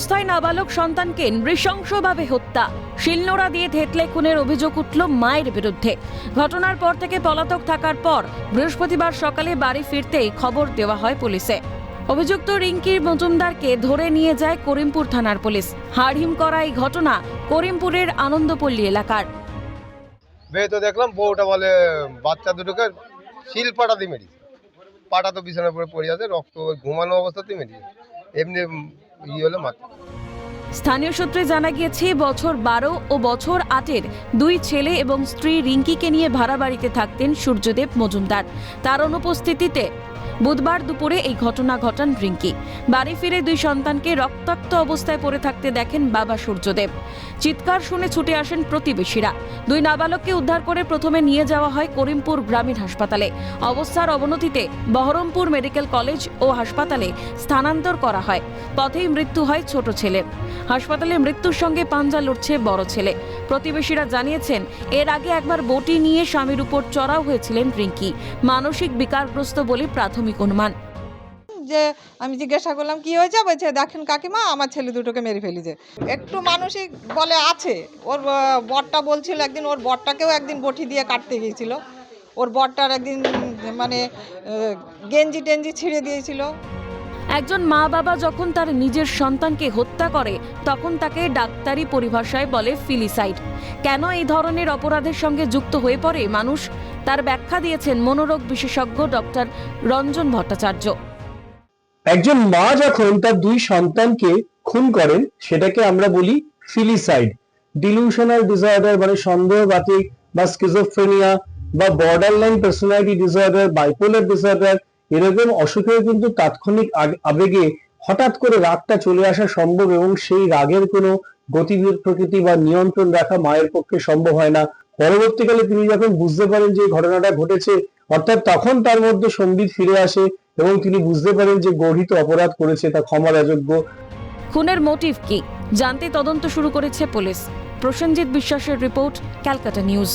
অবস্থায় নাবালক সন্তানকে নৃশংসভাবে হত্যা। শিলনোড়া দিয়ে থেতলে খুনের অভিযোগ উঠল মায়ের বিরুদ্ধে। ঘটনার পর থেকে পলাতক থাকার পর বৃহস্পতিবার সকালে বাড়ি ফিরতেই খবর দেওয়া হয় পুলিশে। অভিযুক্ত রিঙ্কির মজুমদারকে ধরে নিয়ে যায় করিমপুর থানার পুলিশ। হাড়হিম করা এই ঘটনা করিমপুরের আনন্দপল্লী এলাকার। তো দেখলাম বউটা বলে, বাচ্চা দুটোকে শিল পাটা দিয়ে পাটা তো বিছানার পড়ে আছে, রক্ত ঘুমানো অবস্থাতেই মেরিয়েছে এমনি iyi öyle? স্থানীয় সূত্রে জানা গিয়েছে, বছর বারো ও বছর আটের দুই ছেলে এবং স্ত্রী রিঙ্কিকে নিয়ে ভাড়া বাড়িতে থাকতেন সূর্যদেব মজুমদার। তার অনুপস্থিতিতে বুধবার দুপুরে এই ঘটনা ঘটান রিঙ্কি। বাড়ি ফিরে দুই সন্তানকে রক্তাক্ত অবস্থায় পড়ে থাকতে দেখেন বাবা সূর্যদেব। চিৎকার শুনে ছুটে আসেন প্রতিবেশীরা। দুই নাবালককে উদ্ধার করে প্রথমে নিয়ে যাওয়া হয় করিমপুর গ্রামীণ হাসপাতালে। অবস্থার অবনতিতে বহরমপুর মেডিকেল কলেজ ও হাসপাতালে স্থানান্তর করা হয়। পথেই মৃত্যু হয় ছোট ছেলের হাসপাতালে মৃত্যুর সঙ্গে পাঞ্জা লড়ছে বড় ছেলে। প্রতিবেশীরা জানিয়েছেন, এর আগে একবার বটি নিয়ে স্বামীর উপর চড়াও হয়েছিলেন রিঙ্কি। মানসিক বিকারগ্রস্ত বলে প্রাথমিক অনুমান। যে আমি জিজ্ঞাসা করলাম, কি হয়েছে? বলছে, দেখেন কাকিমা, আমার ছেলে দুটোকে মেরে ফেলেছে। একটু মানসিক বলে আছে, ওর বরটা বলছিল একদিন, ওর বরটাকেও একদিন বটি দিয়ে কাটতে গিয়েছিল। ওর বরটার একদিন মানে গেঞ্জি টেঞ্জি ছিঁড়ে দিয়েছিল। একজন মা বাবা যখন তার নিজের সন্তানকে হত্যা করে, তখন তাকে ডাক্তারি পরিভাষায় বলে ফিলিসাইড। কেন এই ধরনের অপরাধের সঙ্গে যুক্ত হয়ে পড়ে মানুষ? তার ব্যাখ্যা দিয়েছেন মনোরোগ বিশেষজ্ঞ ডক্টর রঞ্জন ভট্টাচার্য। একজন মা যখন তার দুই সন্তানকে খুন করেন, সেটাকে আমরা বলি ফিলিসাইড। ডিলিউশনাল ডিসঅর্ডার মানে সন্দেহবাতিক বা স্কিজোফ্রেনিয়া বা borderline personality disorder, bipolar disorder এরকম অসুখেও কিন্তু তাৎক্ষণিক আবেগে হঠাৎ করে রাগটা চলে আসা সম্ভব এবং সেই রাগের কোনো গতি প্রকৃতি বা নিয়ন্ত্রণ রাখা মায়ের পক্ষে সম্ভব হয় না। পরবর্তীকালে তিনি যখন বুঝতে পারেন যে ঘটনাটা ঘটেছে, অর্থাৎ তখন তার মধ্যে সম্বিত ফিরে আসে এবং তিনি বুঝতে পারেন যে গর্হিত অপরাধ করেছে তা ক্ষমার অযোগ্য খুনের মোটিভ কি? জানতে তদন্ত শুরু করেছে পুলিশ। প্রসেনজিৎ বিশ্বাসের রিপোর্ট, ক্যালকাটা নিউজ।